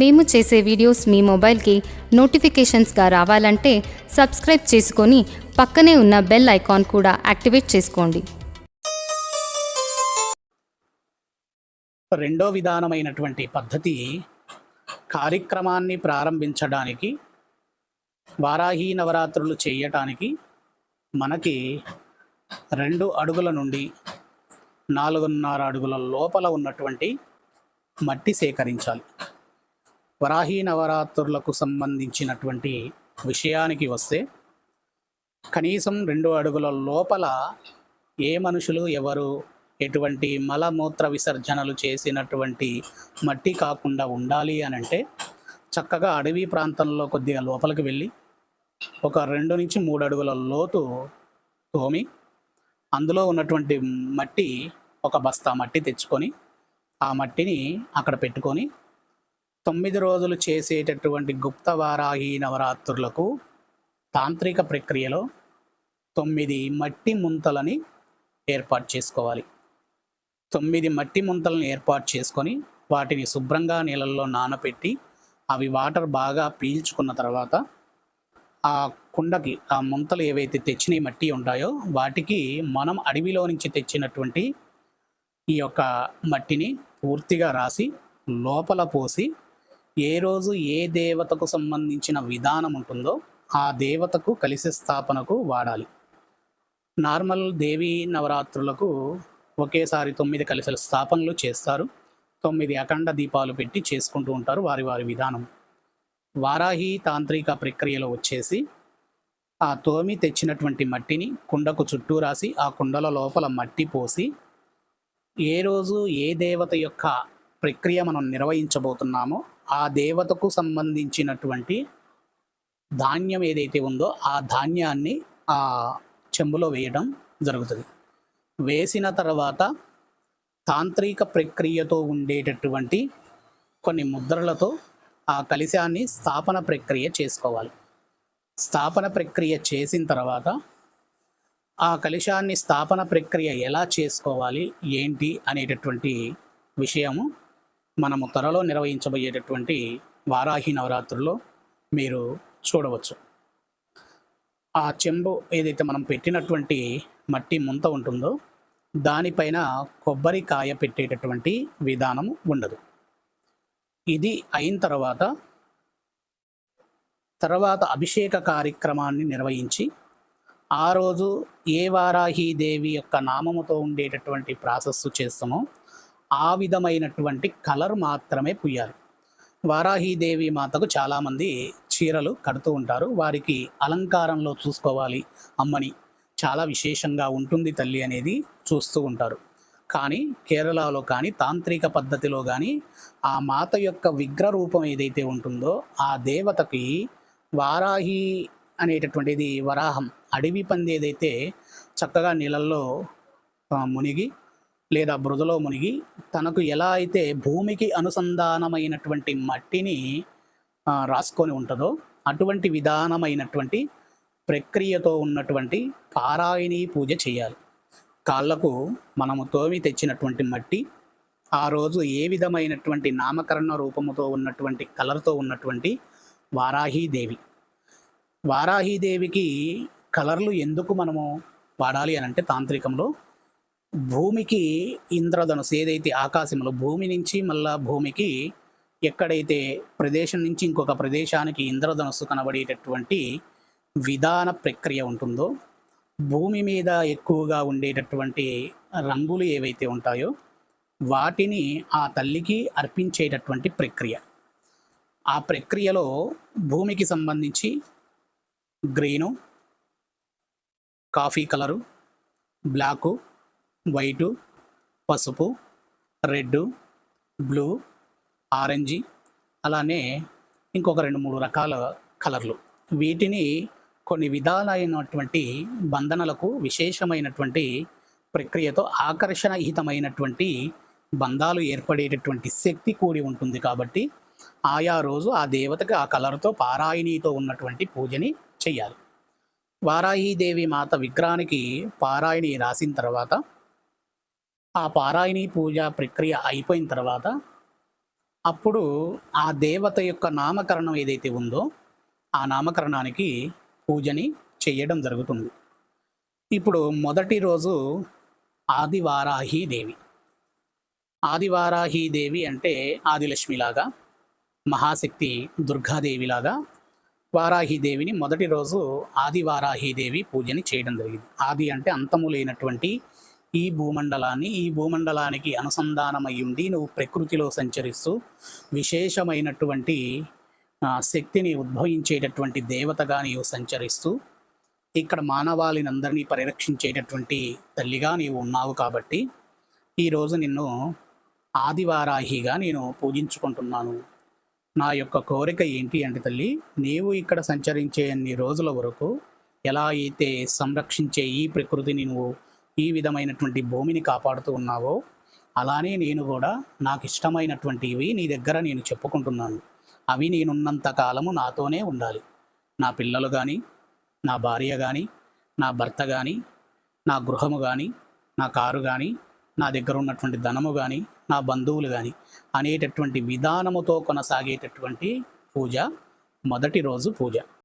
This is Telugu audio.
మేము చేసే వీడియోస్ మీ మొబైల్కి నోటిఫికేషన్స్గా రావాలంటే సబ్స్క్రైబ్ చేసుకొని పక్కనే ఉన్న బెల్ ఐకాన్ కూడా యాక్టివేట్ చేసుకోండి. రెండో విధానమైనటువంటి పద్ధతి కార్యక్రమాన్ని ప్రారంభించడానికి వారాహి నవరాత్రులు చేయటానికి మనకి రెండు అడుగుల నుండి నాలుగున్నర అడుగుల లోపల ఉన్నటువంటి మట్టి సేకరించాలి. వరాహి నవరాత్రులకు సంబంధించినటువంటి విషయానికి వస్తే కనీసం రెండు అడుగుల లోపల ఏ మనుషులు ఎవరు ఎటువంటి మలమూత్ర విసర్జనలు చేసినటువంటి మట్టి కాకుండా ఉండాలి అని అంటే చక్కగా అడవి ప్రాంతంలో కొద్దిగా లోపలికి వెళ్ళి ఒక రెండు నుంచి మూడు అడుగుల లోతు తోమి అందులో ఉన్నటువంటి మట్టి ఒక బస్తా మట్టి తెచ్చుకొని ఆ మట్టిని అక్కడ పెట్టుకొని తొమ్మిది రోజులు చేసేటటువంటి గుప్త వారాహి నవరాత్రులకు తాంత్రిక ప్రక్రియలో తొమ్మిది మట్టి ముంతలని ఏర్పాటు చేసుకోవాలి. తొమ్మిది మట్టి ముంతలను ఏర్పాటు చేసుకొని వాటిని శుభ్రంగా నీళ్ళల్లో నానబెట్టి అవి వాటర్ బాగా పీల్చుకున్న తర్వాత ఆ కుండకి ఆ ముంతలు ఏవైతే తెచ్చిన మట్టి ఉంటాయో వాటికి మనం అడవిలో నుంచి తెచ్చినటువంటి ఈ యొక్క మట్టిని పూర్తిగా రాసి లోపల పోసి ఏ రోజు ఏ దేవతకు సంబంధించిన విధానం ఉంటుందో ఆ దేవతకు కలిసి స్థాపనకు వాడాలి. నార్మల్ దేవీ నవరాత్రులకు ఒకేసారి తొమ్మిది కలిసల స్థాపనలు చేస్తారు. తొమ్మిది అఖండ దీపాలు పెట్టి చేసుకుంటూ ఉంటారు వారి వారి విధానం. వారాహి తాంత్రిక ప్రక్రియలో వచ్చేసి ఆ తోమి తెచ్చినటువంటి మట్టిని కుండకు చుట్టూ రాసి ఆ కుండల లోపల మట్టి పోసి ఏ రోజు ఏ దేవత యొక్క ప్రక్రియ మనం నిర్వహించబోతున్నామో ఆ దేవతకు సంబంధించినటువంటి ధాన్యం ఏదైతే ఉందో ఆ ధాన్యాన్ని ఆ చెంబులో వేయడం జరుగుతుంది. వేసిన తర్వాత తాంత్రిక ప్రక్రియతో ఉండేటటువంటి కొన్ని ముద్రలతో ఆ కలిశాన్ని స్థాపన ప్రక్రియ చేసుకోవాలి. స్థాపన ప్రక్రియ చేసిన తర్వాత ఆ కలిశాన్ని స్థాపన ప్రక్రియ ఎలా చేసుకోవాలి ఏంటి అనేటటువంటి విషయము మనము త్వరలో నిర్వహించబోయేటటువంటి వారాహి నవరాత్రుల్లో మీరు చూడవచ్చు. ఆ చెంబు ఏదైతే మనం పెట్టినటువంటి మట్టి ముంత ఉంటుందో దానిపైన కొబ్బరికాయ పెట్టేటటువంటి విధానం ఉండదు. ఇది అయిన తర్వాత తర్వాత అభిషేక కార్యక్రమాన్ని నిర్వహించి ఆ రోజు ఏ వారాహి దేవి యొక్క నామముతో ఉండేటటువంటి ప్రాసెస్ చేస్తామో ఆ విధమైనటువంటి కలర్ మాత్రమే పుయ్యాలి. వారాహీదేవి మాతకు చాలామంది చీరలు కడుతూ ఉంటారు. వారికి అలంకారంలో చూసుకోవాలి అమ్మని. చాలా విశేషంగా ఉంటుంది తల్లి అనేది చూస్తూ ఉంటారు. కానీ కేరళలో కానీ తాంత్రిక పద్ధతిలో కానీ ఆ మాత యొక్క విగ్రహ రూపం ఏదైతే ఉంటుందో ఆ దేవతకి వారాహి అనేటటువంటిది వరాహం అడవి పంది ఏదైతే చక్కగా నీళ్ళల్లో మునిగి లేదా బురదలో మునిగి తనకు ఎలా అయితే భూమికి అనుసంధానమైనటువంటి మట్టిని రాసుకొని ఉంటుందో అటువంటి విధానమైనటువంటి ప్రక్రియతో ఉన్నటువంటి పారాయణీ పూజ చేయాలి. కాళ్ళకు మనము తోమి తెచ్చినటువంటి మట్టి ఆ రోజు ఏ విధమైనటువంటి నామకరణ రూపముతో ఉన్నటువంటి కలర్తో ఉన్నటువంటి వారాహీదేవి వారాహీదేవికి కలర్లు ఎందుకు మనము వాడాలి అని అంటే తాంత్రికంలో భూమికి ఇంద్రధనుసు ఏదైతే ఆకాశంలో భూమి నుంచి మళ్ళా భూమికి ఎక్కడైతే ప్రదేశం నుంచి ఇంకొక ప్రదేశానికి ఇంద్రధనుస్సు కనబడేటటువంటి విధాన ప్రక్రియ ఉంటుందో భూమి మీద ఎక్కువగా ఉండేటటువంటి రంగులు ఏవైతే ఉంటాయో వాటిని ఆ తల్లికి అర్పించేటటువంటి ప్రక్రియ. ఆ ప్రక్రియలో భూమికి సంబంధించి green coffee colour black white పసుపు రెడ్ బ్లూ ఆరెంజ్ అలానే ఇంకొక రెండు మూడు రకాల కలర్లు. వీటిని కొన్ని విధాలైనటువంటి బంధనలకు విశేషమైనటువంటి ప్రక్రియతో ఆకర్షణహితమైనటువంటి బంధాలు ఏర్పడేటటువంటి శక్తి కూడి ఉంటుంది కాబట్టి ఆయా రోజు ఆ దేవతకి ఆ కలర్తో పారాయణీతో ఉన్నటువంటి పూజని చేయాలి వారాహీదేవి మాత విగ్రహానికి పారాయణి రాసిన తర్వాత ఆ పారాయణి పూజ ప్రక్రియ అయిపోయిన తర్వాత అప్పుడు ఆ దేవత యొక్క నామకరణం ఏదైతే ఉందో ఆ నామకరణానికి పూజని చేయడం జరుగుతుంది. ఇప్పుడు మొదటి రోజు ఆదివారాహి దేవి. ఆదివారాహి దేవి అంటే ఆదిలక్ష్మిలాగా మహాశక్తి దుర్గాదేవిలాగా వారాహిదేవిని మొదటి రోజు ఆదివారాహి దేవి పూజని చేయడం జరిగింది. ఆది అంటే అంతము లేనటువంటి ఈ భూమండలాన్ని ఈ భూమండలానికి అనుసంధానమై ఉండి నువ్వు ప్రకృతిలో సంచరిస్తూ విశేషమైనటువంటి శక్తిని ఉద్భవించేటటువంటి దేవతగా నీవు సంచరిస్తూ ఇక్కడ మానవాళిని అందరినీ పరిరక్షించేటటువంటి తల్లిగా నీవు ఉన్నావు కాబట్టి ఈరోజు నిన్ను ఆదివారాహిగా నేను పూజించుకుంటున్నాను. నా యొక్క కోరిక ఏంటి అంటే తల్లి నీవు ఇక్కడ సంచరించే అన్ని రోజుల వరకు ఎలా అయితే సంరక్షించే ఈ ప్రకృతిని నువ్వు ఈ విధమైనటువంటి భూమిని కాపాడుతూ ఉన్నావో అలానే నేను కూడా నాకు ఇష్టమైనటువంటివి నీ దగ్గర నేను చెప్పుకుంటున్నాను. అవి నేనున్నంత కాలము నాతోనే ఉండాలి. నా పిల్లలు కానీ నా భార్య కానీ నా భర్త కానీ నా గృహము కానీ నా కారు కానీ నా దగ్గర ఉన్నటువంటి ధనము కానీ నా బంధువులు కానీ అనేటటువంటి విధానముతో కొనసాగేటటువంటి పూజ మొదటి రోజు పూజ.